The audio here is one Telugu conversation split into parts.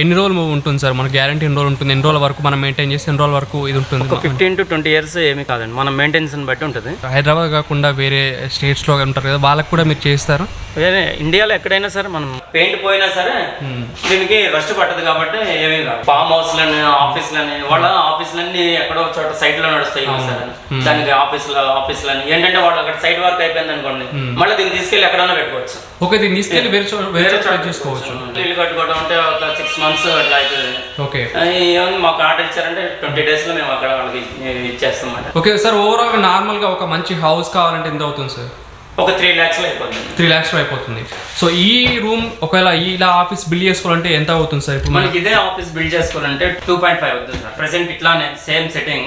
ఎన్ని రోజులు ఉంటుంది సార్? మన గ్యారంటీ ఎన్ని రోజులు ఉంటుంది? ఎన్ని రోజుల వరకు మనం మెయింటైన్ చేసి ఎన్ని రోజుల వరకు ఇది ఉంటుంది? ఒక ఫిఫ్టీన్ టు ట్వంటీ ఇయర్స్ ఏమీ కాదండి. మనం మెయింటెనెన్స్ బట్టి ఉంటుంది. హైదరాబాద్ కాకుండా వేరే స్టేట్స్లో ఉంటారు కదా వాళ్ళకి కూడా మీరు చేస్తారు ఇండియాలో ఎక్కడైనా సరే మనం పెయింట్ పోయినా సరే దీనికి రస్ట్ పట్టదు కాబట్టి ఏమీ కాదు ఫామ్ హౌస్లని ఆఫీస్లని వాళ్ళ ఆఫీసులన్నీ ఎక్కడో చోట సైట్లో నడుస్తాయి సార్ దానికి ఆఫీసులో ఆఫీసులని. ఏంటంటే వాళ్ళు అక్కడ సైట్ వర్క్ అయిపోయింది అనుకోండి మళ్ళీ దీన్ని తీసుకెళ్ళి ఎక్కడైనా పెట్టుకోవచ్చు. ఓకే దీన్ని తీసుకెళ్ళి వేరే చోట చేసుకోవచ్చు ఇల్లు కట్టుకోవడం అంటే ఒక సిక్స్ మంత్స్ అట్లా అవుతుంది. ఓకే. ఏమన్నా మాకు ఆర్డర్ ఇచ్చారంటే ట్వంటీ డేస్లో మేము అక్కడ వాళ్ళకి ఇచ్చేస్తాం ఓకే సార్ ఓవరాల్గా నార్మల్గా ఒక మంచి హౌస్ కావాలంటే ఎంత అవుతుంది సార్? ఒక త్రీ ల్యాక్స్లో అయిపోతుంది. త్రీ ల్యాక్స్లో అయిపోతుంది. సో ఈ రూమ్ ఒకవేళ ఇలా ఆఫీస్ బిల్డ్ చేసుకోవాలంటే ఎంత అవుతుంది సార్? ఇప్పుడు మనకి ఇదే ఆఫీస్ బిల్డ్ చేసుకోవాలంటే టూ పాయింట్ ఫైవ్ అవుతుంది సార్. ప్రెసెంట్ ఇట్లానే same setting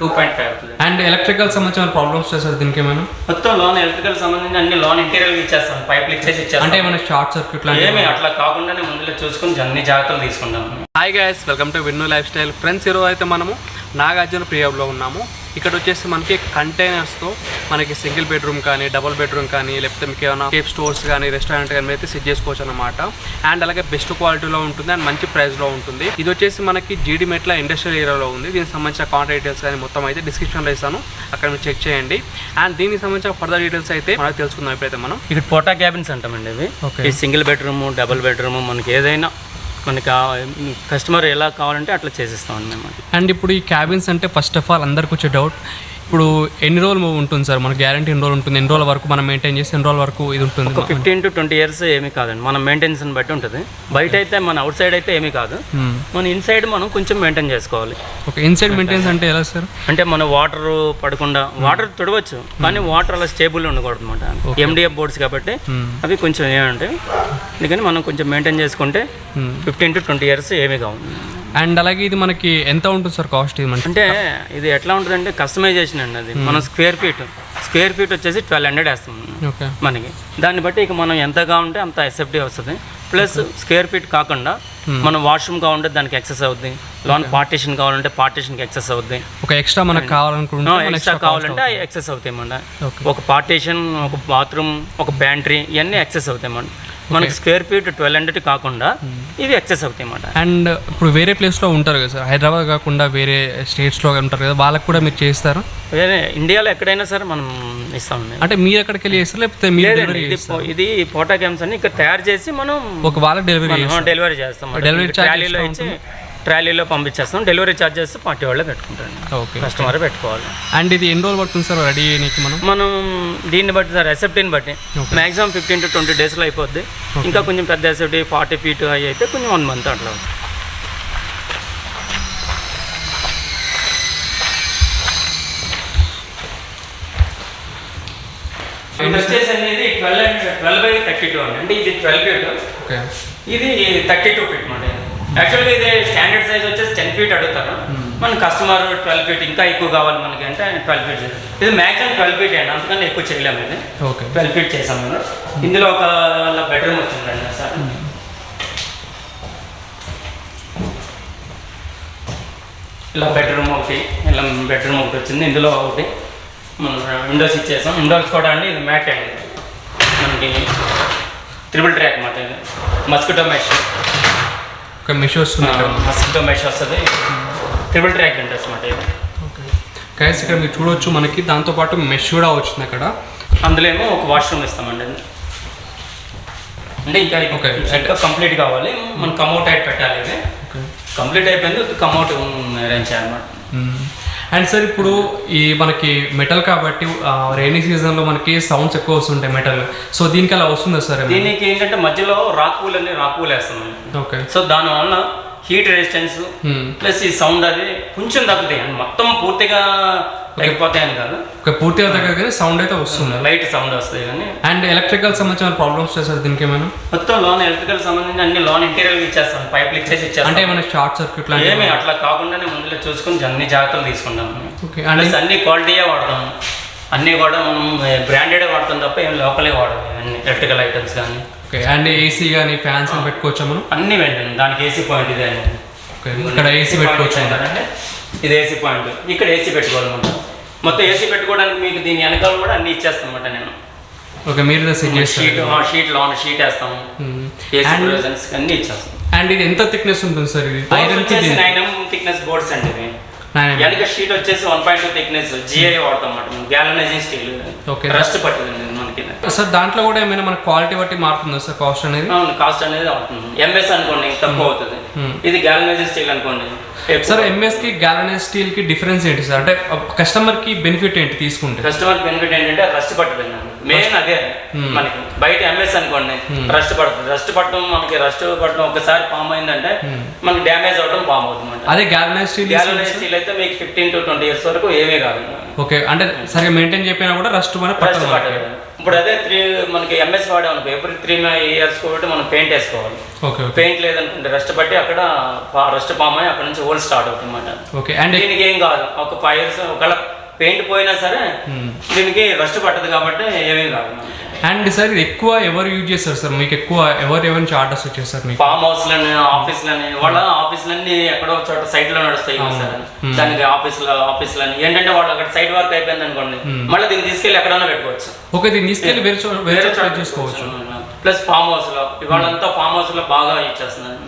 two point five అవుతుంది. అండ్ ఎలక్ట్రికల్ సంబంధించిన ప్రాబ్లమ్స్ సార్ దీనికి ఏమైనా? మొత్తం లోన్ ఎలక్ట్రికల్ సంబంధించి అన్ని లోన్ ఇంటీరియర్ ఇచ్చేస్తాం పైపులు ఇచ్చేసి అంటే ఇచ్చేస్తాం. ఏమైనా షార్ట్ సర్క్యూట్ లాంటి ఏమి అట్లా కాకుండానే ముందులో చూసుకుని అన్ని జాగ్రత్తలు తీసుకుంటాం. Hi guys welcome to Vinnu lifestyle friends ఈరోజు అయితే మనము నాగార్జున ప్రియాబ్లో ఉన్నాము. ఇక్కడ వచ్చేసి మనకి కంటైనర్స్తో మనకి సింగిల్ బెడ్రూమ్ కానీ డబుల్ బెడ్రూమ్ కానీ లేకపోతే మీకు ఏమైనా కేఫ్ స్టోర్స్ కానీ రెస్టారెంట్ కానీ అయితే సెట్ చేసుకోవచ్చు అనమాట అండ్ అలాగే బెస్ట్ క్వాలిటీలో ఉంటుంది అండ్ మంచి ప్రైస్లో ఉంటుంది. ఇది వచ్చేసి మనకి జీడి మెట్ల ఇండస్ట్రియల్ ఏరియాలో ఉంది. దీనికి సంబంధించిన కాంటాక్ట్ డీటెయిల్స్ కానీ మొత్తం అయితే డిస్క్రిప్షన్లో ఇస్తాను. అక్కడ మీరు చెక్ చేయండి. అండ్ దీనికి సంబంధించిన ఫర్దర్ డీటెయిల్స్ అయితే మనకు తెలుసుకుందాం ఇప్పుడైతే మనం. ఇక్కడ పోటా క్యాబిన్స్ అంటామండి ఇవి. సింగిల్ బెడ్రూమ్ డబుల్ బెడ్రూమ్ మనకి ఏదైనా మనకి కస్టమర్ ఎలా కావాలంటే అట్లా చేసిస్తామండి మేము అండ్ ఇప్పుడు ఈ క్యాబిన్స్ అంటే ఫస్ట్ ఆఫ్ ఆల్ అందరికి వచ్చే డౌట్ ఇప్పుడు ఎన్ని రోజులు ఉంటుంది సార్? మన గ్యారంటీ ఎన్ని రోజులు ఉంటుంది? ఎన్ని రోజుల వరకు మనం మెయింటైన్ చేసి ఎన్ని రోజుల వరకు ఇది ఉంటుంది ఒక ఫిఫ్టీన్ టు ట్వంటీ ఇయర్స్ ఏమీ కాదండి. మనం మెయింటెనెన్స్ బట్టి ఉంటుంది. బయట అయితే మన అవుట్ సైడ్ అయితే ఏమీ కాదు. మన ఇన్సైడ్ మనం కొంచెం మెయింటైన్ చేసుకోవాలి. ఓకే ఇన్సైడ్ మెయింటెనెన్స్ అంటే ఎలా సార్? అంటే మన వాటర్ పడకుండా వాటర్ తుడవచ్చు కానీ వాటర్ అలా స్టేబుల్ ఉండకూడదు అనమాట ఎండిఎఫ్ బోర్డ్స్ కాబట్టి. అవి కొంచెం ఏమంటే అందుకని మనం కొంచెం మెయింటైన్ చేసుకుంటే. ఫిఫ్టీన్ టు ట్వంటీ ఇయర్స్ ఏమీ కావు. అండ్ అలాగే ఇది మనకి ఎంత ఉంటుంది సార్ కాస్ట్ ఇది మనకి? అంటే ఇది ఎట్లా ఉంటుందంటే కస్టమైజేషన్ అండి అది. మనం స్క్వేర్ ఫీట్ స్క్వేర్ ఫీట్ వచ్చేసి ట్వెల్వ్ హండ్రెడ్ వేస్తాం ఓకే మనకి. దాన్ని బట్టి ఇక మనం ఎంత కావాలంటే అంత ఎస్ఎఫ్టీ వస్తుంది. ప్లస్ స్క్వేర్ ఫీట్ కాకుండా మనం వాష్రూమ్ కావాలంటే దానికి ఎక్సెస్ అవుద్ది. లోన్ పార్టీషన్ కావాలంటే పార్టీషన్కి ఎక్సెస్ అవుద్ది. ఒక ఎక్స్ట్రా మనకు కావాలనుకుంటే మన ఎక్స్ట్రా కావాలంటే ఎక్సెస్ అవుతాయి మన. ఒక పార్టీషన్ ఒక బాత్రూమ్ ఒక ప్యాంట్రీ ఇవన్నీ ఎక్సెస్ అవుతాయి మన మనకి స్క్వేర్ ఫీట్ ట్వెల్వ్ హండ్రెడ్ కాకుండా ఇవి ఎక్సెస్ అవుతాయి అన్నమాట. అండ్ ఇప్పుడు వేరే ప్లేస్లో ఉంటారు కదా సార్? హైదరాబాద్ కాకుండా వేరే స్టేట్స్లో ఉంటారు కదా వాళ్ళకి కూడా మీరు చేస్తారు? వేరే ఇండియాలో ఎక్కడైనా సరే మనం ఇస్తామండి అంటే మీరు ఎక్కడికి వెళ్ళి చేస్తారు? లేకపోతే మీరు డెలివరీ ఇది పో- ఇది పోటా క్యామ్స్ అని ఇక్కడ తయారు చేసి మనం ఒక వాళ్ళకి డెలివరీ డెలివరీ చేస్తాం. ట్రాలీలో ఇచ్చి ట్రాలీలో పంపించేస్తాం. డెలివరీ చార్జెస్ పార్టీ వాళ్ళే పెట్టుకుంటారు. ఓకే. కస్టమర్ పెట్టుకోవాలి. అండ్ ఇది ఎన్ని రోజులు పడుతుంది సార్? రెడీ మనం? మనం దీన్ని బట్టి సార్ ఎసెప్టీని బట్టి. మాక్సిమం ఫిఫ్టీన్ టు ట్వంటీ డేస్లో అయిపోద్ది. ఇంకా కొంచెం పెద్ద ఎసెప్టీ ఫార్టీ ఫీట్ అవి అయితే కొంచెం వన్ మంత్ అట్లా వచ్చేసి అనేది twelve twelve by thirty two అండి అంటే ఇది ట్వెల్వ్ ఫీట్ ఇది థర్టీ టూ ఫీట్ మాట. యాక్చువల్గా ఇది స్టాండర్డ్ సైజ్ వచ్చేసి టెన్ ఫీట్ అడుగుతారు. మన కస్టమర్ ట్వెల్వ్ ఫీట్ ఇంకా ఎక్కువ కావాలి మనకి అంటే ట్వెల్వ్ ఫీట్ ఇది మ్యాక్సిమం ట్వెల్వ్ ఫీట్ అండి అందుకని ఎక్కువ చేయలేము ఇది. ఓకే ట్వెల్వ్ ఫీట్ చేసాం మేము ఇందులో ఒక బెడ్రూమ్ వచ్చిందండి సార్. ఇలా బెడ్రూమ్ ఒకటి ఇలా బెడ్రూమ్ ఒకటి వచ్చింది. ఇందులో ఒకటి మనం విండోస్ ఇచ్చేసాం. విండోస్ కూడా అండి ఇది మ్యాట్ అండి. మనకి త్రిబుల్ ట్రాక్ మాట ఇది. మస్కిటో మెష్ ఒక మెష్ వస్తుంది మస్కిటో మెష్ వస్తుంది. త్రిబుల్ ట్రాక్ విండోస్ మాట ఇది. ఓకే గైస్ ఇక్కడ మీరు చూడొచ్చు మనకి దాంతోపాటు మెష్ కూడా వచ్చింది అక్కడ. అందులో ఏమో ఒక వాష్రూమ్ ఇస్తామండి. అంటే ఇంకా Okay. ఇంకా కంప్లీట్ కావాలి. మనం కమౌట్ అయితే పెట్టాలి ఇది. ఓకే కంప్లీట్ అయిపోయింది కమౌట్ అరేంజ్ చేయాలన్నమాట అండ్ సార్ ఇప్పుడు ఈ మనకి మెటల్ కాబట్టి రైనీ సీజన్లో మనకి సౌండ్స్ ఎక్కువ వస్తుంటాయి మెటల్ సో దీనికి అలా వస్తుందా సార్ దీనికి ఏంటంటే మధ్యలో రాక్ పూల్ అని రాక్ పూల్ వేస్తామండి ఓకే. సో దానివల్ల హీట్ రెసిస్టెన్స్ ప్లస్ ఈ సౌండ్ అది కొంచెం తగ్గుతాయి. అండి మొత్తం పూర్తిగా తగ్గిపోతాయి అని కాదు. పూర్తిగా కానీ సౌండ్ అయితే వస్తుంది. లైట్ సౌండ్ వస్తాయి కానీ. అండ్ ఎలక్ట్రికల్ సంబంధించిన ప్రాబ్లమ్స్ సార్ దీనికి ఏమైనా? మొత్తం లోన్ ఎలక్ట్రికల్ సంబంధించి అన్ని లోన్ ఇంటీరియర్ ఇచ్చేస్తాం. పైపులు ఇచ్చేసి అంటే ఇచ్చేస్తాం ఏమైనా షార్ట్ సర్క్యూట్ ఏమి అట్లా కాకుండానే ముందులో చూసుకొని అన్ని జాగ్రత్తలు తీసుకుంటాం ఓకే అండ్ అన్ని క్వాలిటీయే వాడతాం. అన్నీ కూడా మనం బ్రాండెడే వాడతాం తప్ప ఏం లోకలే వాడము. అన్ని ఎలక్ట్రికల్ ఐటమ్స్ కానీ ఓకే అండ్ ఏసీ కానీ ఫ్యాన్స్ పెట్టుకోవచ్చా మనం? అన్నీ వెంటనే దానికి ఏసీ పాయింట్ ఇదే ఇక్కడ ఏసీ పెట్టుకోవచ్చు? అంటే ఇది ఏసీ పాయింట్ ఇక్కడ ఏసీ పెట్టుకోవాలి మనం. మొత్తం ఏసీ పెట్టుకోవడానికి మీకు దీని వెనకాల కూడా అన్ని ఇచ్చేస్తాం అనమాట నేను. ఓకే మీరు షీట్ షీట్ లోన్ షీట్ వేస్తాము. ఏసీ ప్రొవిజన్స్ అన్ని ఇచ్చేస్తాం. అండ్ ఇది ఎంత థిక్నెస్ ఉంటుంది సార్ ఇది? ఐరన్ థిక్నెస్ బోర్డ్స్ అండి ఇవి. వెనక షీట్ వచ్చేసి one point two thickness GI వాడతాం అన్నమాట గ్యాలనైజింగ్ స్టీల్ Okay. రస్ట్ పట్టిందండి మనకి సార్ దాంట్లో కూడా ఏమైనా మన క్వాలిటీ బట్టి మారుతుందా సార్ కాస్ట్ అనేది? అవును కాస్ట్ అనేది అవుతుంది. ఎంఎస్ అనుకోండి తక్కువ అవుతుంది. ఇది గ్యాలనైజింగ్ స్టీల్ అనుకోండి. సార్ ఎంఎస్కి గ్యాలనైజ్ స్టీల్కి డిఫరెన్స్ ఏంటి సార్? అంటే కస్టమర్కి బెనిఫిట్ ఏంటి తీసుకుంటే? కస్టమర్ బెనిఫిట్ ఏంటంటే రస్ట్ పట్టదండి మెయిన్ అదే. మనకి బయట ఎంఎస్ అనుకోండి రస్ట్ పడుతుంది. రస్ట్ పట్టడం మనకి రస్ట్ పట్టడం ఒకసారి ఫామ్ అయిందంటే మనకి డ్యామేజ్ అవడం ఫామ్ అవుతుంది అదే గ్యాలనైజ్ స్టీల్ గ్యాలనైజ్ స్టీల్ అయితే మీకు ఫిఫ్టీన్ టు ట్వంటీ ఇయర్స్ వరకు ఏమీ కాదు. ఓకే అంటే సరిగా మెయింటైన్ చెప్పినా కూడా రస్ట్ మన రస్ట్ పట్టదు ఇప్పుడు అదే త్రీ మనకి ఎంఎస్ వాడాం అనుకో ఎవ్రీ త్రీ ఇయర్స్ కాబట్టి మనం పెయింట్ వేసుకోవాలి. ఓకే పెయింట్ లేదనుకుంటే రస్ట్ పట్టి అక్కడ రస్ట్ ఫామ్ అయ్యి అక్కడ నుంచి హోల్ స్టార్ట్ అవుతుంది అన్నమాట ఓకే అండ్ దీనికి ఏం కాదు. ఒక ఫైవ్ ఇయర్స్ ఒకవేళ పెయింట్ పోయినా సరే దీనికి రస్ట్ పట్టదు కాబట్టి ఏమీ కాదు. అండ్ సార్ ఇది ఎక్కువ ఎవరు యూజ్ చేస్తారు సార్? మీకు ఎక్కువ ఎవరు ఎవరి నుంచి ఆర్డర్స్ వచ్చాయి సార్ మీకు? ఫామ్ హౌస్లని ఆఫీస్లని వాళ్ళ ఆఫీసులన్నీ ఎక్కడో చోట సైట్లో నడుస్తాయి సార్. దానికి ఆఫీసులో ఆఫీసులని. ఏంటంటే వాళ్ళు అక్కడ సైట్ వర్క్ అయిపోయింది అనుకోండి మళ్ళీ దీన్ని తీసుకెళ్ళి ఎక్కడైనా పెట్టుకోవచ్చు. ఓకే దీన్ని తీసుకెళ్ళి వేరే చోట వేరే చోట చేసుకోవచ్చు. ప్లస్ ఫామ్ హౌస్లో ఇవాళంతా ఫామ్ హౌస్లో బాగా యూజ్ చేస్తున్నారు.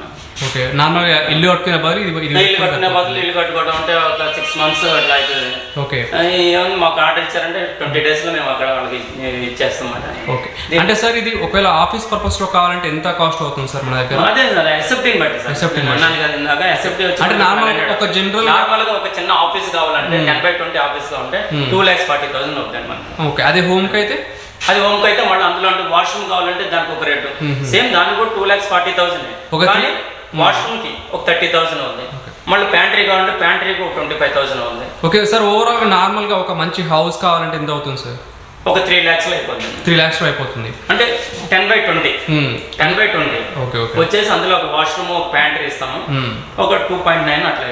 ఓకే. నార్మల్గా ఇల్లు కట్టుకునే బదులు ఇది ఇల్లు కట్టిన బదులు ఇల్లు కట్టుకోవడం అంటే ఒక సిక్స్ మంత్స్ అట్లా అవుతుంది. ఓకే. ఏమన్నా మాకు ఆర్డర్ ఇచ్చారంటే ట్వంటీ డేస్లో మేము అక్కడ వాళ్ళకి ఇచ్చేస్తాం అన్నమాట ఓకే. అంటే సార్ ఇది ఒకవేళ ఆఫీస్ పర్పస్లో కావాలంటే ఎంత కాస్ట్ అవుతుంది సార్ మన దగ్గర? అదే సార్ ఎస్ఎఫ్టీని బట్టి సార్. నేను అన్నాను కదా ఇందాక ఎస్ఎఫ్టీ వచ్చి అంటే normal ఒక general- నార్మల్గా ఒక చిన్న ఆఫీస్ కావాలంటే టెన్ బై ట్వంటీ ఆఫీస్ కావాలంటే టూ ల్యాక్స్ ఫార్టీ థౌసండ్ అవుతుంది మనకి ఓకే. అదే హోమ్కి అయితే అది హోమ్ అయితే మళ్ళీ అందులో అంటే వాష్రూమ్ కావాలంటే దానికి ఒక రేటు. సేమ్ దానికి కూడా టూ ల్యాక్స్ ఫార్టీ థౌసండ్ కానీ వాష్రూమ్కి ఒక థర్టీ థౌసండ్ ఉంది. మళ్ళీ ప్యాంట్రీ కావాలంటే ప్యాంట్రీకి ఒక ట్వంటీ ఫైవ్ థౌసండ్ ఉంది. ఓకే సార్ ఓవరాల్గా నార్మల్గా ఒక మంచి హౌస్ కావాలంటే ఎంత అవుతుంది సార్? ఒక త్రీ ల్యాక్స్లో అయిపోతుంది త్రీ ల్యాక్స్లో అయిపోతుంది. అంటే ten by twenty. Ten by twenty. Okay okay. వచ్చేసి అందులో ఒక వాష్రూమ్ ఒక ప్యాంట్రీ ఇస్తాము. ఒక టూ పాయింట్ నైన్ అట్లా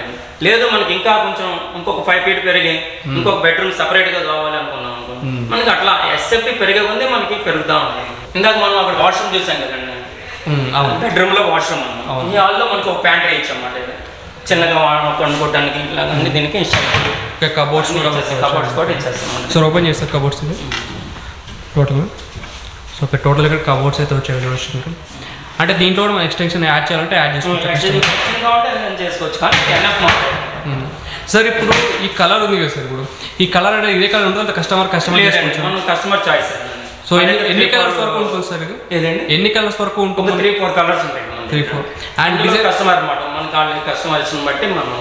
లేదు మనకి ఇంకా కొంచెం ఇంకొక ఫైవ్ ఫీట్ పెరిగి ఇంకొక బెడ్రూమ్ సపరేట్గా కావాలి అనుకున్నాం అనుకో. మనకి అట్లా ఎస్ఎఫ్టీ పెరిగే ఉంది మనకి పెరుగుతా ఉంది. ఇందాక మనం అక్కడ వాష్రూమ్ చూసాం కదండి. బెడ్రూమ్లో వాష్రూమ్ అన్నాం ఈ హాల్లో మనకి ఒక ప్యాంట్రీ ఇచ్చామన్నమాట ఇది. చిన్నగా వండుకోవడానికి ఇట్లా అన్ని దీనికి ఇచ్చాము కబోర్డ్స్ కూడా కబర్డ్స్ కూడా ఇచ్చేస్తాం. సార్ ఓపెన్ చేస్తారు cupboards total so okay total ఇక్కడ కబోర్డ్స్ అయితే వచ్చాయి చూడండి అంటే దీంట్లో కూడా మనం ఎక్స్టెన్షన్ యాడ్ చేయాలంటే యాడ్ చేసుకోవచ్చు చేసుకోవచ్చు. కానీ. సార్ ఇప్పుడు ఈ కలర్ ఉంది కదా సార్ ఇప్పుడు. ఈ కలర్ అనేది ఇదే కలర్ ఉంటుంది customer customer customer choice so ఎన్ని కలర్స్ వరకు ఉంటుంది సార్ ఇది? ఏదండి ఎన్ని కలర్స్ వరకు ఉంటుంది? త్రీ ఫోర్ కలర్స్ ఉంటాయి three four and design customer అనమాట మనకి ఆల్రెడీ కస్టమర్ ఇచ్చిన బట్టి మనం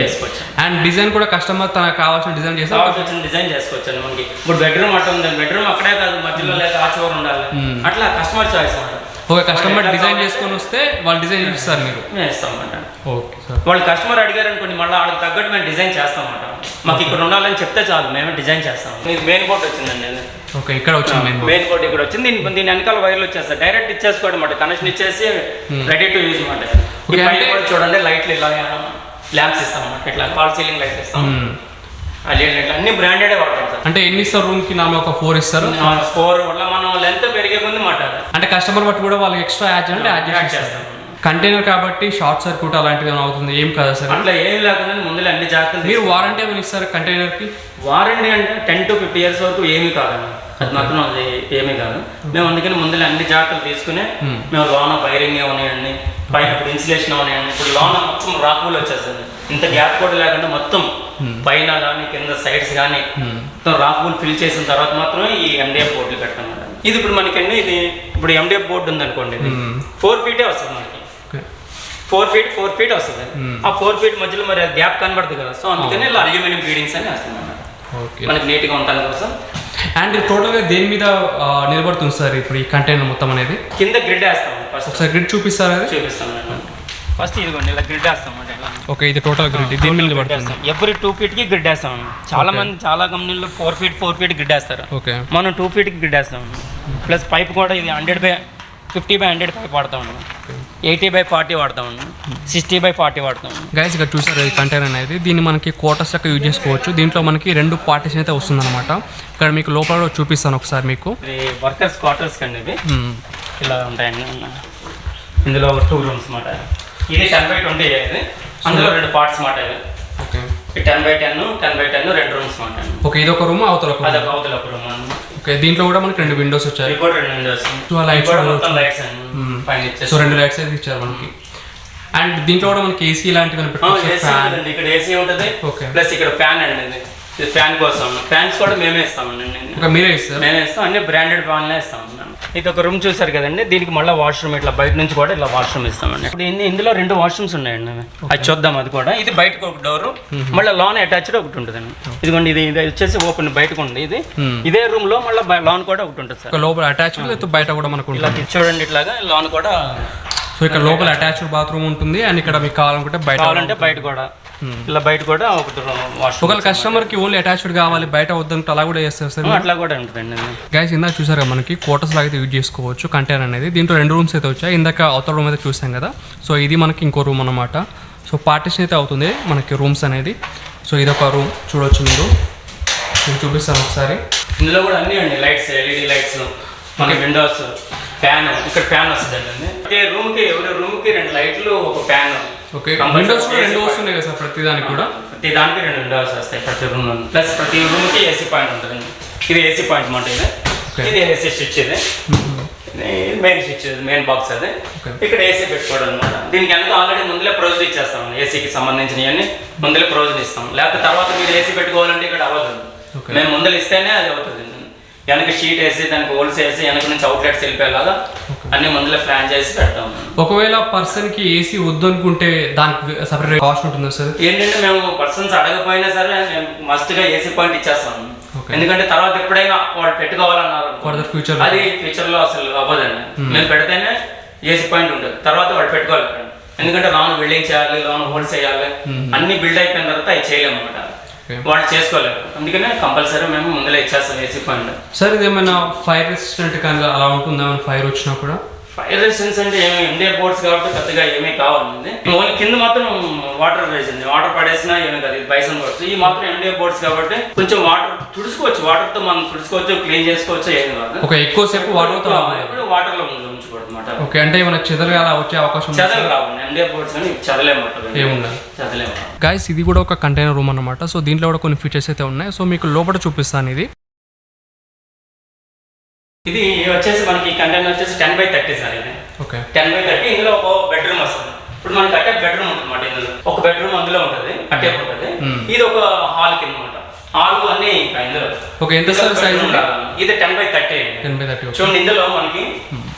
చేసుకోవచ్చు. అండ్ డిజైన్ కూడా కస్టమర్ తనకు కావాల్సిన డిజైన్ చేస్తే కావాల్సి వచ్చిన డిజైన్ చేసుకోవచ్చు అండి మనకి. ఇప్పుడు బెడ్రూమ్ అట్లా ఉంది. బెడ్రూమ్ అక్కడే కాదు. మధ్యలో లేదా ఆ చివర ఉండాలి. అట్లా కస్టమర్ చాయిస్ అనమాట ఒక కస్టమర్ డిజైన్ చేసుకొని వస్తే వాళ్ళు డిజైన్ ఇస్తారు మీరు. మేము ఇస్తాం అన్నమాట. ఓకే సార్ వాళ్ళు కస్టమర్ అడిగారు అనుకోండి మళ్ళీ వాళ్ళకి తగ్గట్టు మేము డిజైన్ చేస్తాం అన్నమాట. మాకు ఇక్కడ ఉండాలని చెప్తే చాలు. మేమే డిజైన్ చేస్తాం. మీకు మెయిన్ బోర్డ్ వచ్చిందండి. ఓకే ఇక్కడ వచ్చింది మెయిన్ బోర్డ్ ఇక్కడ వచ్చింది. దీని దీని వెనకాల వైర్లు వచ్చేస్తాయి. డైరెక్ట్ ఇచ్చేసుకోవడం అనమాట కనెక్షన్ ఇచ్చేసి రెడీ టు యూజ్ అనమాట చూడండి లైట్లు ఇలా ల్యాంప్స్ ఇస్తాం అన్నమాట. ఇట్లా ఫాల్ సీలింగ్ లైట్స్ ఇస్తాం. లైట్లు అన్ని బ్రాండెడే వాడతాం సార్. అంటే ఎన్ని ఇస్తారు రూమ్కి నాలుగు ఒక ఫోర్ ఇస్తారు? ఫోర్ వల్ల మనం లెంత్ పెరిగే కొంది మాట అంటే కస్టమర్ బట్టి కూడా వాళ్ళకి ఎక్స్ట్రా యాడ్ చేయాలంటే యాడ్ చేస్తాం. కంటైనర్ కాబట్టి షార్ట్ సర్క్యూట్ అలాంటిది ఏమైనా అవుతుంది? ఏం కదా సార్ అట్లా ఏం లేకుండా ముందులో అన్ని జాగ్రత్తలు మీరు వారంటీ ఏమైనా ఇస్తారు కంటైనర్కి? వారంటీ అంటే టెన్ టు ఫిఫ్టీ ఇయర్స్ వరకు ఏమీ కాదండి. అది మాత్రం అది ఏమీ కాదు. మేము అందుకని ముందులో అన్ని జాగ్రత్తలు తీసుకుని మేము. లోన వైరింగ్ ఉన్నాయండి. పైన ఇప్పుడు ఇన్సులేషన్ ఉన్నాయండి. ఇప్పుడు లోన మొత్తం రాకులు వచ్చేస్తుంది. ఇంత గ్యాప్ కూడా లేకుండా మొత్తం పైన కానీ కింద సైడ్స్ కానీ మొత్తం రాకులు ఫిల్ చేసిన తర్వాత మాత్రమే ఈ ఎండిఎఫ్ బోర్డులు కట్టాం ఇది ఇప్పుడు మనకండి ఇది ఇప్పుడు ఎండిఎఫ్ బోర్డు ఉంది అనుకోండి ఇది. ఫోర్ ఫీటే వస్తుంది మనకి. ఫోర్ ఫీట్ ఫోర్ ఫీట్ వస్తుంది. ఆ ఫోర్ ఫీట్ మధ్యలో మరి గ్యాప్ కనబడుతుంది కదా. సో అందుకని ఇలా అల్యూమినియం ఫీడింగ్స్ అని వస్తుంది మనకి నీట్గా ఉండడం కోసం అండ్ టోటల్గా దేని మీద నిలబడుతుంది సార్ ఇప్పుడు ఈ కంటైనర్ మొత్తం అనేది? కింద గ్రిడ్ వేస్తాం. ఫస్ట్ ఒకసారి గ్రిడ్ చూపిస్తారు అది? చూపిస్తాం ఫస్ట్ ఇదిగోండి ఇలా గ్రిడ్ వేస్తాం అంటే ఇలా ఓకే ఇది టోటల్ గ్రిడ్ దీని మీద నిలబడుతుంది. ఎవ్రీ టూ ఫీట్కి గ్రిడ్ వేస్తాం. చాలా మంది చాలా కంపెనీల్లో four feet four feet grid వేస్తారు. ఓకే మనం టూ ఫీట్కి గ్రిడ్ వేస్తాం. ప్లస్ పైప్ కూడా ఇది hundred by fifty by hundred pipe వాడతాం. ఎయిటీ బై ఫార్టీ వాడతాం. సిక్స్టీ బై ఫార్టీ వాడతాం. గైస్ ఇక్కడ చూసారు ఈ కంటైనర్ అనేది. దీన్ని మనకి కోటర్స్ లెక్క యూజ్ చేసుకోవచ్చు. దీంట్లో మనకి రెండు పార్టీషన్ అయితే వస్తుందన్నమాట. ఇక్కడ మీకు లోపల చూపిస్తాను ఒకసారి మీకు. ఇది వర్కర్స్ క్వార్టర్స్ కండి ఇవి. మ్మ్. ఇలా ఉంటాయండి. ఇందులో టూ రూమ్స్ మాట. ఇది టెన్ బై ట్వంటీ ఇది. అందులో రెండు పార్ట్స్ మాట ఇవి. Okay ten by ten ten by ten రెండు రూమ్స్ మాట. ఓకే ఇది ఒక రూమ్ అవతల అవతల ఒక రూమ్ అన్నమాట. ఓకే దీంట్లో కూడా మనకి రెండు విండోస్ వచ్చాయి. కూడా రెండు లైట్స్ మ్మ్. పైన సో రెండు లైట్స్ అయితే ఇచ్చారు మనకి. అండ్ దీంట్లో కూడా మనకి ఏసీ లాంటివి ఇక్కడ ఏసీ ఉంటుంది. ఓకే ప్లస్ ఇక్కడ ఫ్యాన్ అండి ఇది. ఫ్యాన్ కోసం. ఫ్యాన్స్ కూడా మేమే ఇస్తామండి. మీరే ఇస్తారు? మేమే ఇస్తాం. అన్ని బ్రాండెడ్ ఫ్యాన్లే ఇస్తాం ఇది ఒక రూమ్ చూసారు కదండి. దీనికి మళ్ళీ వాష్రూమ్ ఇట్లా బయట నుంచి కూడా ఇలా వాష్రూమ్ ఇస్తామండి. ఇప్పుడు ఇన్ని- ఇందులో రెండు వాష్రూమ్స్ ఉన్నాయండి. అది చూద్దాం అది కూడా. ఇది బయటకు ఒక డోర్. మళ్ళీ లోన్ అటాచ్డ్ ఒకటి ఉంటుందండి. ఇదిగోండి ఇది ఇది వచ్చేసి ఓపెన్ బయటకు ఉంది. ఇది. ఇదే రూమ్లో మళ్ళీ లోన్ కూడా ఒకటి ఉంటుంది సార్. ఒక లోపల అటాచ్ బయట కూడా మనకు ఇలా చూడండి ఇట్లాగా లోన్ కూడా సో ఇక్కడ లోపల అటాచ్డ్ బాత్రూమ్ ఉంటుంది. అండ్ ఇక్కడ మీకు కావాలనుకుంటే బయట కావాలంటే బయట కూడా. ఇలా బయట కూడా ఒకటి వాష్రూమ్ ఒకవేళ కస్టమర్కి ఓన్లీ అటాచ్డ్ కావాలి బయట వద్దంటే అలా కూడా చేస్తారు సార్ అట్లా కూడా ఉంటుందండి. గైస్ ఇందాక చూసారు మనకి కోటర్స్ లాగా అయితే యూజ్ చేసుకోవచ్చు కంటైనర్ అనేది. దీంట్లో రెండు రూమ్స్ అయితే వచ్చాయి. ఇందాక అవతల రూమ్ అయితే చూసాం కదా. సో ఇది మనకి ఇంకో రూమ్ అన్నమాట. సో పార్టిషన్ అయితే అవుతుంది మనకి రూమ్స్ అనేది. సో ఇది ఒక రూమ్ చూడొచ్చు మీరు. నేను చూపిస్తాను ఒకసారి. ఇందులో కూడా అన్ని అండి. లైట్స్ ఎల్ఈడి లైట్స్ మన విండోస్ ఫ్యాన్ ఇక్కడ ఫ్యాన్ వస్తుందండి ప్రతి రూమ్కి ఎవరి రూమ్కి రెండు లైట్లు ఒక ఫ్యాన్ ఓకే విండోస్ కూడా రెండు వస్తున్నాయి కదా సార్ ప్రతి దానికి కూడా? ప్రతి దానికి రెండు విండోస్ వస్తాయి ప్రతి రూమ్ ప్లస్ ప్రతి రూమ్కి ఏసీ పాయింట్ ఉంటుందండి ఇది ఏసీ పాయింట్ మాట ఇది. ఇది ఏసీ స్విచ్ ఇది. మెయిన్ స్విచ్ మెయిన్ బాక్స్ అది. ఇక్కడ ఏసీ పెట్టుకోవడం అనమాట దీనికి వెనక ఆల్రెడీ ముందులే ప్రొవిజన్ ఇచ్చేస్తాం ఏసీకి సంబంధించినవన్నీ ముందులే ప్రొవిజన్ ఇస్తాం. లేకపోతే తర్వాత మీరు ఏసీ పెట్టుకోవాలంటే ఇక్కడ అవ్వదు. మేము ముందలు ఇస్తేనే అది అవుతుంది. వెనక షీట్ వేసి దానికి హోల్స్ వేసి వెనక నుంచి అవుట్లెట్స్ వెళ్ళిపోయేలాగా అన్ని ముందులే చేసి పెడతాం. ఒకవేళ పర్సన్కి ఏసీ వద్దు అనుకుంటే దానికి సపరేట్ కాస్ట్ ఉంటుందా సార్ ఏంటంటే మేము పర్సన్స్ అడగపోయినా సరే మేము మస్ట్గా ఏసీ పాయింట్ ఇచ్చేస్తాం. ఎందుకంటే తర్వాత ఎప్పుడైనా వాళ్ళు పెట్టుకోవాలన్నారు ఫర్దర్ ఫ్యూచర్ అది ఫ్యూచర్లో అసలు అవ్వదండి. మేము పెడితేనే ఏసీ పాయింట్ ఉంటుంది. తర్వాత వాళ్ళు పెట్టుకోవాలి ఎందుకంటే లోన్ బిల్డింగ్ చేయాలి లోన్ హోల్స్ చేయాలి అన్ని బిల్డ్ అయిపోయిన తర్వాత అవి చేయలేము అనమాట. వాళ్ళు చేసుకోలేరు అందుకనే కంపల్సరీ మేము ముందులో ఇచ్చేస్తాం ఏసీ పాయింట్ సార్ ఇది ఏమైనా ఫైర్ రెసిస్టెంట్ కానీ అలా ఉంటుందా? ఫైర్ వచ్చినా కూడా? ఫైర్ రెసిస్టెన్స్ అంటే ఏమి ఇండియా బోర్డ్స్ కాబట్టి పెద్దగా ఏమీ కావాలండి ఓన్లీ కింద మాత్రం వాటర్ వేసింది వాటర్ పడేసినా ఏమి కాదు. ఇది బైసన్ బోర్డ్స్ ఈ మాత్రం ఇండియా బోర్డ్స్ కాబట్టి కొంచెం వాటర్ తుడుచుకోవచ్చు. వాటర్తో మనం తుడుచుకోవచ్చు క్లీన్ చేసుకోవచ్చు ఏమి కాదు. ఒక ఎక్కువసేపు వాటర్ ఇప్పుడు వాటర్లో అనమాట ఓకే అంటే ఏమైనా చెదలు అలా వచ్చే అవకాశం ఉందా? చదలు రావండి ఇండియా బోర్డ్స్ అని చదలేము ఏముండదు చదలేము. గైస్ ఇది కూడా ఒక కంటైనర్ రూమ్ అన్నమాట. సో దీంట్లో కూడా కొన్ని ఫీచర్స్ అయితే ఉన్నాయి. సో మీకు లోపల చూపిస్తాను ఇది. ఇది వచ్చేసి మనకి కంటైనర్ వచ్చేసి టెన్ బై థర్టీ సార్ ఇది. ఓకే. టెన్ బై థర్టీ ఇందులో ఒక బెడ్రూమ్ వస్తుంది. ఇప్పుడు మనకి అట్టే బెడ్రూమ్ ఉంటుంది అన్నమాట ఇందులో. ఒక బెడ్రూమ్ అందులో ఉంటుంది అట్టే ఉంటుంది. Hmm. ఇది ఒక హాల్ కింద అనమాట హాల్ అన్ని ఇందులో. ఓకే ఎంత సార్ సైజ్ ఇది ten by thirty ten by thirty చూడండి ఇందులో మనకి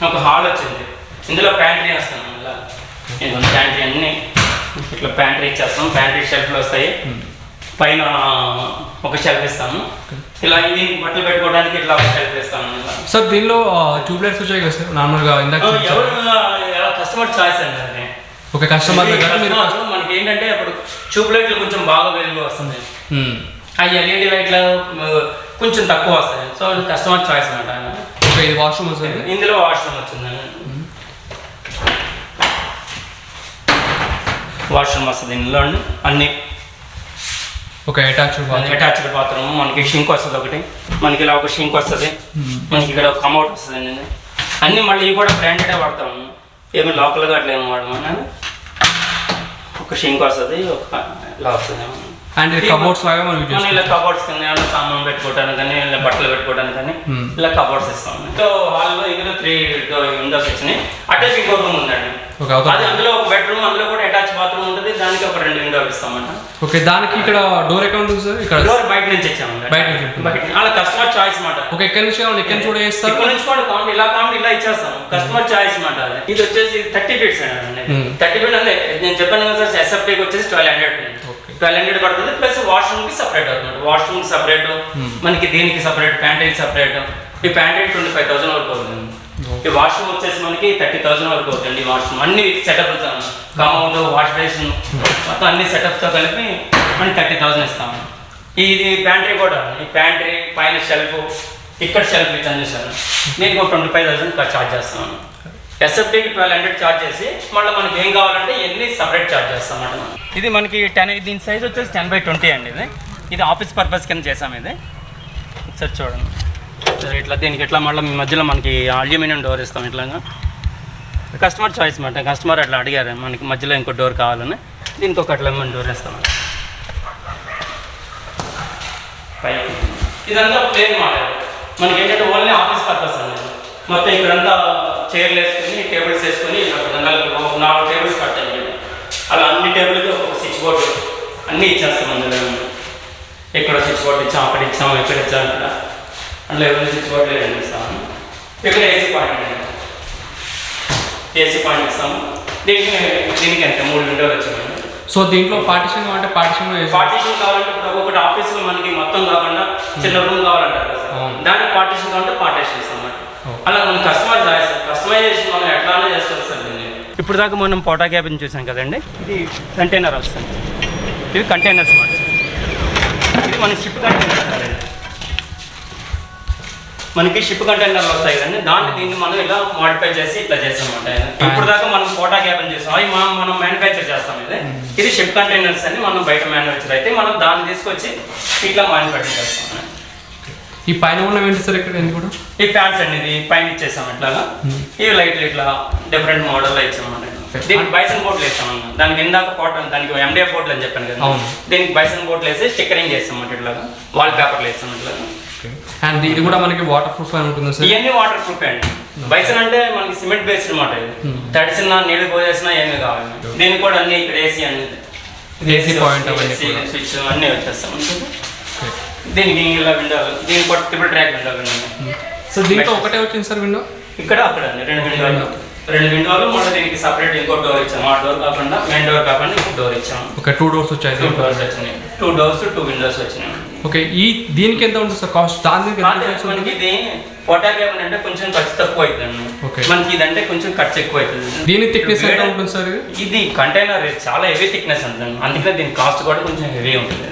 ఒక హాల్ వచ్చింది. ఇందులో ప్యాంట్రీ వస్తాం ఇలా ప్యాంట్రీ అన్ని. ఇట్లా ప్యాంట్రీ ఇచ్చేస్తాం. ప్యాంట్రీ షెల్ఫ్లు వస్తాయి. పైన ఒక షెల్ఫ్ ఇస్తాము. ఇలా ఇది బట్టలు పెట్టుకోవడానికి ఇట్లా ఇలా సార్ దీనిలో ట్యూబ్ లైట్స్ వచ్చాయి కదా సార్? నార్మల్గా ఇందాక ఎవరు కస్టమర్ చాయిస్ అండి అది. ఒక కస్టమర్ మనకి ఏంటంటే ఇప్పుడు ట్యూబ్ లైట్లు కొంచెం బాగా వెలుగు వస్తుంది. ఆ ఎల్ఈడి లైట్లు కొంచెం తక్కువ వస్తాయి. సో కస్టమర్ చాయిస్ అనమాట ఓకే ఇది వాష్రూమ్ వస్తుంది ఇందులో వాష్రూమ్ వచ్చిందండి వాష్రూమ్ వస్తుంది ఇందులో అన్ని okay attached bath attached bathroom మనకి షింక్ వస్తుంది ఒకటి. మనకి ఇలా ఒక షింక్ వస్తుంది. మనకి ఇక్కడ ఒక కమౌట్ వస్తుంది అండి. అన్ని మళ్ళీ ఇవి కూడా బ్రాండెడే వాడతాము ఏమి లోకల్గా అట్లా ఏమి వాడమని ఒక షింక్ వస్తుంది ఒక ఇలా వస్తుంది. అండ్ కబోర్డ్స్ లాగా మనం ఇలా కబోర్డ్స్ కింద ఏమైనా సామాన్ పెట్టుకోవడానికి కానీ ఇలా బట్టలు పెట్టుకోవడానికి కానీ Hmm. ఇలా కబోర్డ్స్ ఇస్తాం. సో హాల్లో ఇందులో త్రీ విండోస్ వచ్చినాయి. అటాచ్ ఇంకో రూమ్ ఉందండి. అది అందులో ఒక బెడ్రూమ్ అందులో కూడా అటాచ్ బాత్రూమ్ ఉంటుంది. దానికి ఒక రెండు విండోలు ఇస్తామంట. ఓకే దానికి ఇక్కడ డోర్ ఉంటుంది సార్ ఇక్కడ డోర్ బయట నుంచి ఇచ్చామండి బయట నుంచి. బయట అలా కస్టమర్ చాయిస్ మాట. ఓకే ఎక్కడి నుంచి కావాలి ఎక్కడి నుంచి కూడా చేస్తారు ఇక్కడ నుంచి కూడా కావాలి ఇలా కావాలి ఇలా ఇచ్చేస్తాం కస్టమర్ చాయిస్ మాట అది. ఇది వచ్చేసి థర్టీ ఫీట్స్ అండి Hmm. థర్టీ ఫీట్ అంటే నేను చెప్పాను కదా సార్ ఎస్ఎఫ్టీకి వచ్చేసి ట్వెల్వ్ హండ్రెడ్ ట్వెల్వ్ హండ్రెడ్ పడుతుంది ప్లస్ వాష్రూమ్కి సపరేట్ అవుతుంది. వాష్రూమ్కి సపరేట్ మనకి దీనికి సపరేట్ ప్యాంట్రీ సపరేట్ ఈ ప్యాంట్రీ ట్వంటీ ఫైవ్ థౌసండ్ వరకు అవుతుంది. ఈ వాష్రూమ్ వచ్చేసి మనకి థర్టీ థౌసండ్ వరకు అవుతుంది. వాష్రూమ్ అన్ని సెటప్ కమౌంట్ వాష్ బేసిన్ మొత్తం అన్ని సెటప్తో కలిపి మనం థర్టీ థౌసండ్ ఇస్తాము ఇది ప్యాంట్రీ కూడా. ఈ ప్యాంట్రీ పైన షెల్ఫ్ ఇక్కడ షెల్ఫ్ ఇచ్చాను చేశాను నేను ఒక ట్వంటీ ఫైవ్ థౌసండ్ ఛార్జ్ చేస్తాను ఎస్ఎఫ్టీకి ట్వెల్వ్ హండ్రెడ్ ఛార్జ్ చేసి మళ్ళీ మనకి ఏం కావాలంటే ఎన్ని సపరేట్ ఛార్జ్ చేస్తాం అన్నమాట మనం. ఇది మనకి టెన్ దీని సైజ్ వచ్చేసి టెన్ బై ట్వంటీ అండి ఇది. ఇది ఆఫీస్ పర్పస్ కింద చేసాం ఇది. ఒకసారి చూడండి. సరే ఇట్లా దీనికి ఇట్లా మళ్ళీ మధ్యలో మనకి అల్యూమినియం డోర్ ఇస్తాం ఇట్లాగా కస్టమర్ చాయిస్ మాట కస్టమర్ అట్లా అడిగారు మనకి మధ్యలో ఇంకో డోర్ కావాలని దీనికి ఒక అట్లా డోర్ ఇస్తాం. ఇదంతా ప్లేన్ మాట. మనకి ఏంటంటే ఓన్లీ ఆఫీస్ పర్పస్ అండి. మొత్తం ఇక్కడంతా చైర్లు వేసుకొని టేబుల్స్ వేసుకొని ఇలా నాలుగు నాలుగు టేబుల్స్ అన్ని టేబుల్కి ఒక స్విచ్ బోర్డు అన్నీ ఇచ్చేస్తాం అందులో ఇక్కడ స్విచ్ బోర్డు ఇచ్చాం అక్కడ ఇచ్చాం ఇక్కడ ఇచ్చాం ఇక్కడ. అందులో ఎవరి స్విచ్ బోర్డు ఇస్తాము ఇక్కడ ఏసీ పాయింట్ అండి. ఏసీ పాయింట్ ఇస్తాము దీనికి దీనికి ఎంత? మూడు విండోలు వచ్చామండి సో దీంట్లో పార్టిషన్ అంటే పార్టిషన్ పార్టీషన్ కావాలంటే ఇప్పుడు ఒక్కొక్కటి ఆఫీస్లో మనకి మొత్తం కాకుండా చిన్న రూమ్ కావాలంటారు. దానికి పార్టీషన్ కావాలంటే పార్టీషన్ ఇస్తాం. అలా మనం కస్టమర్ సార్. కస్టమైజేషన్ మనం ఎట్లానే చేస్తాం సార్ దీన్ని. ఇప్పుడు దాకా మనం పోటా క్యాబిన్ చూసాం కదండి. ఇది కంటైనర్ వస్తుంది. ఇది కంటైనర్స్ మాట ఇది మన షిప్ కంటైనర్ సార్ ఇది. మనకి షిప్ కంటైనర్లు వస్తాయి కదండి. దాన్ని దీన్ని మనం ఇలా మాడిఫై చేసి ఇట్లా చేస్తాం అనమాట ఇప్పుడు దాకా మనం పోటా క్యాబిన్ చేసాం. అవి మనం మనం మ్యానుఫ్యాక్చర్ చేస్తాం ఇది. ఇది షిప్ కంటైనర్స్ అని మనం బయట మ్యానుఫ్యాక్చర్ అయితే మనం దాన్ని తీసుకొచ్చి ఇట్లా మ్యానుఫ్యాక్చర్ చేస్తాం. ఈ పైన ఉన్న ఏంటి సార్ ఇక్కడ కూడా? ఈ ఫ్యాన్స్ అండి ఇది. పైన ఇచ్చేసాం ఇట్లాగా. ఇవి లైట్లు ఇట్లా డిఫరెంట్ మోడల్ ఇచ్చామన్నమాట. దీనికి బైసన్ బోర్డులు వేసాం అన్న దానికి ఇందాక కాటన్ దానికి ఎండిఎఫ్ బోర్డులు అని చెప్పాను కదా. దీనికి బైసన్ బోర్డులు వేసి స్టిక్కరింగ్ చేస్తాం అన్నమాట ఇట్లాగా. వాల్ పేపర్లు వేస్తాం ఇట్లాగా. అండ్ ఇది కూడా మనకి వాటర్ ప్రూఫ్ అని ఉంటుంది సార్. ఇవన్నీ వాటర్ ప్రూఫ్ అండి. బైసన్ అంటే మనకి సిమెంట్ బేస్డ్ అనమాట ఇది. తడిసిన నీళ్ళు పోసేసినా ఏమీ కావాలి దీనికి కూడా అన్ని ఇక్కడ ఏసీ point అవన్నీ కూడా. స్విచ్ అన్నీ వచ్చేస్తాం దీనికి ఇలా విండోలు దీనికి కూడా ట్రిపుల్ ట్రాక్ విండోలు ఉన్నాయి. సో దీంట్లో ఒకటే వచ్చింది సార్ విండో ఇక్కడ అక్కడ రెండు విండోలు రెండు విండోలు మళ్ళీ దీనికి సపరేట్ ఇంకో డోర్ ఇచ్చాము. ఆ డోర్ కాకుండా మెయిన్ డోర్ కాకుండా ఇంకో డోర్ ఇచ్చాము. ఒక టూ డోర్స్ వచ్చాయి టూ. డోర్స్ వచ్చినాయి టూ డోర్స్ టూ విండోస్ వచ్చినాయి ఓకే ఈ దీనికి ఎంత ఉంటుంది సార్ కాస్ట్ దాని దీనికి ఎంత అంటే difference మనకి ఉంటుంది? ఇది క్యాబిన్ అంటే కొంచెం ఖర్చు తక్కువ అవుతుంది. మనకి ఇదంటే కొంచెం ఖర్చు ఎక్కువ అవుతుంది. దీని థిక్నెస్ ఎంత ఉంటుంది సార్ ఇది? కంటైనర్ చాలా హెవీ థిక్నెస్ ఉంటుంది అందుకనే దీని కాస్ట్ కూడా కొంచెం హెవీ ఉంటుంది.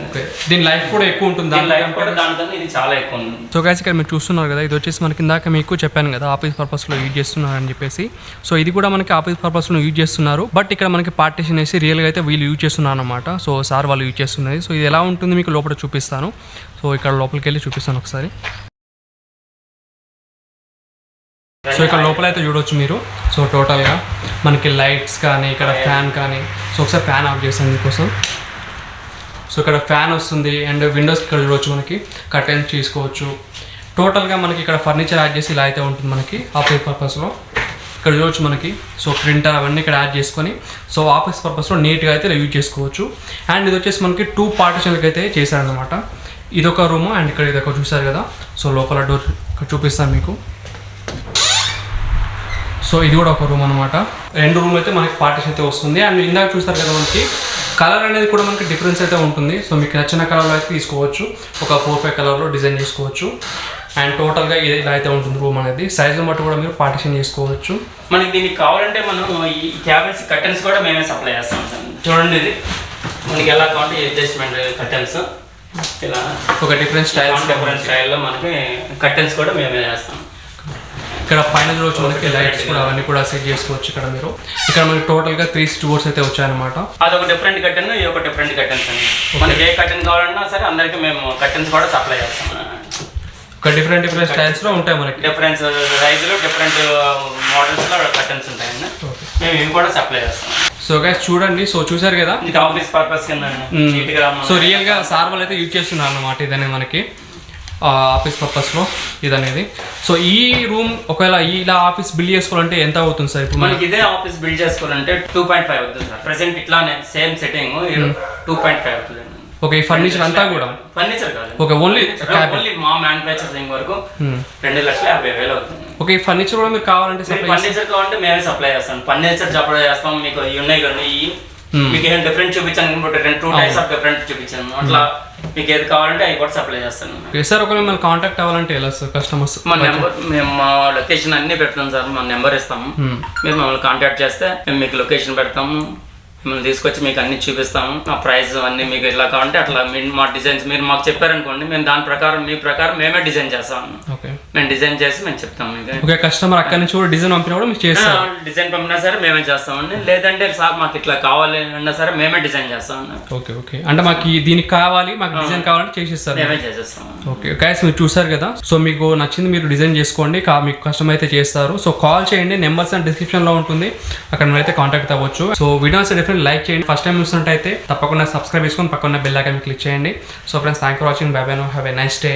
దీని లైఫ్ కూడా ఎక్కువ ఉంటుంది దీని లైఫ్ కూడా దాని దానికన్నా ఇది చాలా ఎక్కువ ఉంది. సో గైస్ ఇక్కడ మీరు చూస్తున్నారు కదా ఇది వచ్చేసి మనకి ఇందాక మీకు చెప్పాను కదా ఆఫీస్ పర్పస్లో యూజ్ చేస్తున్నారు అని చెప్పేసి. సో ఇది కూడా మనకి ఆఫీస్ పర్పస్లో యూజ్ చేస్తున్నారు. బట్ ఇక్కడ మనకి పార్టీషన్ వేసి రియల్గా అయితే వీళ్ళు యూజ్ చేస్తున్నారు అనమాట సో సార్ వాళ్ళు యూజ్ చేస్తున్నది. సో ఇది ఎలా ఉంటుంది మీకు లోపల చూపిస్తాను. సో ఇక్కడ లోపలికి వెళ్ళి చూపిస్తాను ఒకసారి. సో ఇక్కడ లోపల అయితే చూడొచ్చు మీరు. సో టోటల్గా మనకి లైట్స్ కానీ ఇక్కడ ఫ్యాన్ కానీ. సో ఒకసారి ఫ్యాన్ ఆఫ్ చేస్తాను మీకోసం. సో ఇక్కడ ఫ్యాన్ వస్తుంది అండ్ విండోస్ ఇక్కడ చూడవచ్చు మనకి. కర్టెన్స్ తీసుకోవచ్చు. టోటల్గా మనకి ఇక్కడ ఫర్నిచర్ యాడ్ చేసి ఇలా అయితే ఉంటుంది మనకి ఆఫీస్ పర్పస్లో ఇక్కడ చూడవచ్చు మనకి. సో ప్రింటర్ అవన్నీ ఇక్కడ యాడ్ చేసుకొని. సో ఆఫీస్ పర్పస్లో నీట్గా అయితే ఇలా యూజ్ చేసుకోవచ్చు. అండ్ ఇది వచ్చేసి మనకి టూ పార్టిషన్లకి అయితే చేశారనమాట ఇదొక రూమ్ అండ్ ఇక్కడ ఇదొక చూసారు కదా. సో లోపల డోర్ ఇక్కడ చూపిస్తాను మీకు. సో ఇది కూడా ఒక రూమ్ అనమాట రెండు రూమ్ అయితే మనకి పార్టీషన్ అయితే వస్తుంది. అండ్ ఇందాక చూస్తారు కదా మనకి కలర్ అనేది కూడా మనకి డిఫరెన్స్ అయితే ఉంటుంది. సో మీకు నచ్చిన కలర్లో అయితే తీసుకోవచ్చు. ఒక ఫోర్ ఫైవ్ కలర్లో డిజైన్ చేసుకోవచ్చు. అండ్ టోటల్గా ఇది ఇలా అయితే ఉంటుంది రూమ్ అనేది. సైజుని బట్టి కూడా మీరు పార్టీషన్ చేసుకోవచ్చు. మనకి దీనికి కావాలంటే మనం ఈ క్యాబిన్స్ కర్టన్స్ కూడా మేమే సప్లై చేస్తాం చూడండి ఇది. మనకి ఎలా కావాలంటే అడ్జస్ట్మెంట్ కర్టన్స్ ఇలా ఒక డిఫరెంట్ స్టైల్స్ డిఫరెంట్ స్టైల్లో మనకి. కర్టన్స్ కూడా మేమే చేస్తాం. ఇక్కడ పైన చూడవచ్చు మనకి లైట్స్ కూడా అవన్నీ కూడా సెట్ చేసుకోవచ్చు ఇక్కడ మీరు. ఇక్కడ మనకి టోటల్గా త్రీ స్టోర్స్ అయితే వచ్చాయన్నమాట. అదొక డిఫరెంట్ కర్టన్ ఇది ఒక డిఫరెంట్ కర్టన్స్ అండి. మనకి ఏ కర్టన్ కావాలన్నా సరే అందరికీ మేము కర్టన్స్ కూడా సప్లై చేస్తాం. ఒక డిఫరెంట్ డిఫరెంట్ స్టైల్స్లో ఉంటాయి మనకి. డిఫరెంట్ సైజులో డిఫరెంట్ మోడల్స్లో కర్టన్స్ ఉంటాయండి. ఓకే మేము ఇవి కూడా సప్లై చేస్తాం. సో గైస్ చూడండి. సో చూసారు కదా? ఇది ఆఫీస్ పర్పస్ కింద సో రియల్గా సార్ వాళ్ళు అయితే యూజ్ చేస్తున్నారు అన్నమాట ఇదనే మనకి. ఆఫీస్ పర్పస్లో ఇదనేది. సో ఈ రూమ్ ఒకవేళ ఇలా ఆఫీస్ బిల్డ్ చేసుకోవాలంటే ఎంత అవుతుంది సార్ ఇప్పుడు మనకి ఇదే ఆఫీస్ బిల్డ్ చేసుకోవాలంటే టూ పాయింట్ ఫైవ్ అవుతుంది సార్. ప్రెసెంట్ ఇట్లానే same setting two point five అవుతుంది ఓకే ఈ ఫర్నిచర్ అంతా కూడా? ఫర్నిచర్ కాదు. ఓకే ఓన్లీ ఓన్లీ మా మ్యానుఫ్యాక్చరింగ్ వరకు రెండు లక్షల యాభై వేలు అవుతుంది. ఓకే ఫర్నిచర్ కూడా మీరు కావాలంటే ఫర్నిచర్ కావాలంటే మేమే సప్లై చేస్తాం. ఫర్నిచర్ సప్లై చేస్తాం. మీకు ఉన్నాయి Hmm. మీకు ఏం డిఫరెంట్ చూపించాను అనుకుంటే రెండు టూ టైప్స్ ఆఫ్ డిఫరెంట్ చూపించాను. అట్లా మీకు ఏది కావాలంటే అవి కూడా సప్లై చేస్తాను. సార్ ఒకవేళ మనం కాంటాక్ట్ అవ్వాలంటే ఎలా సార్ కస్టమర్స్ మా నెంబర్ మేము మా లొకేషన్ అన్ని పెడతాం సార్ మా నెంబర్ ఇస్తాము. మీరు మమ్మల్ని కాంటాక్ట్ చేస్తే మేము మీకు లొకేషన్ పెడతాము. మిమ్మల్ని తీసుకొచ్చి మీకు అన్ని చూపిస్తాము. ఆ ప్రైస్ అన్ని మీకు ఇలా కావాలంటే అట్లా మీ- మా డిజైన్స్ మీరు మాకు చెప్పారనుకోండి మేము దాని ప్రకారం మీ ప్రకారం మేమే డిజైన్ చేస్తాము. ఓకే. మేము డిజైన్ చేసి మేము చెప్తాము మీకు. ఓకే కస్టమర్ అక్కడి నుంచి కూడా డిజైన్ పంపినా కూడా మీకు చేస్తారు. డిజైన్ పంపినా సరే మేమే చేస్తామండి. లేదంటే సార్ మాకు ఇట్లా కావాలి అన్నా సరే మేమే డిజైన్ చేస్తామండి ఓకే ఓకే. అంటే మాకు దీనికి కావాలి మాకు డిజైన్ కావాలంటే చేసిస్తారు. మేమే చేసేస్తాము. ఓకే. గైస్ మీరు చూసారు కదా? సో మీకు నచ్చింది మీరు డిజైన్ చేసుకోండి మీకు కష్టం అయితే చేస్తారు. సో కాల్ చేయండి నెంబర్స్ అండ్ డిస్క్రిప్షన్లో ఉంటుంది. అక్కడ మీరు అయితే కాంటాక్ట్ అవ్వచ్చు. సో వీడియోస్ డెఫినెట్ లైక్ చేయండి. ఫస్ట్ టైం చూసినట్టయితే తప్పకుండా సబ్స్క్రైబ్ చేసుకొని పక్కన బెల్ ఐకాన్ క్లిక్ చేయండి. So friends thank for watching bye bye no have a nice day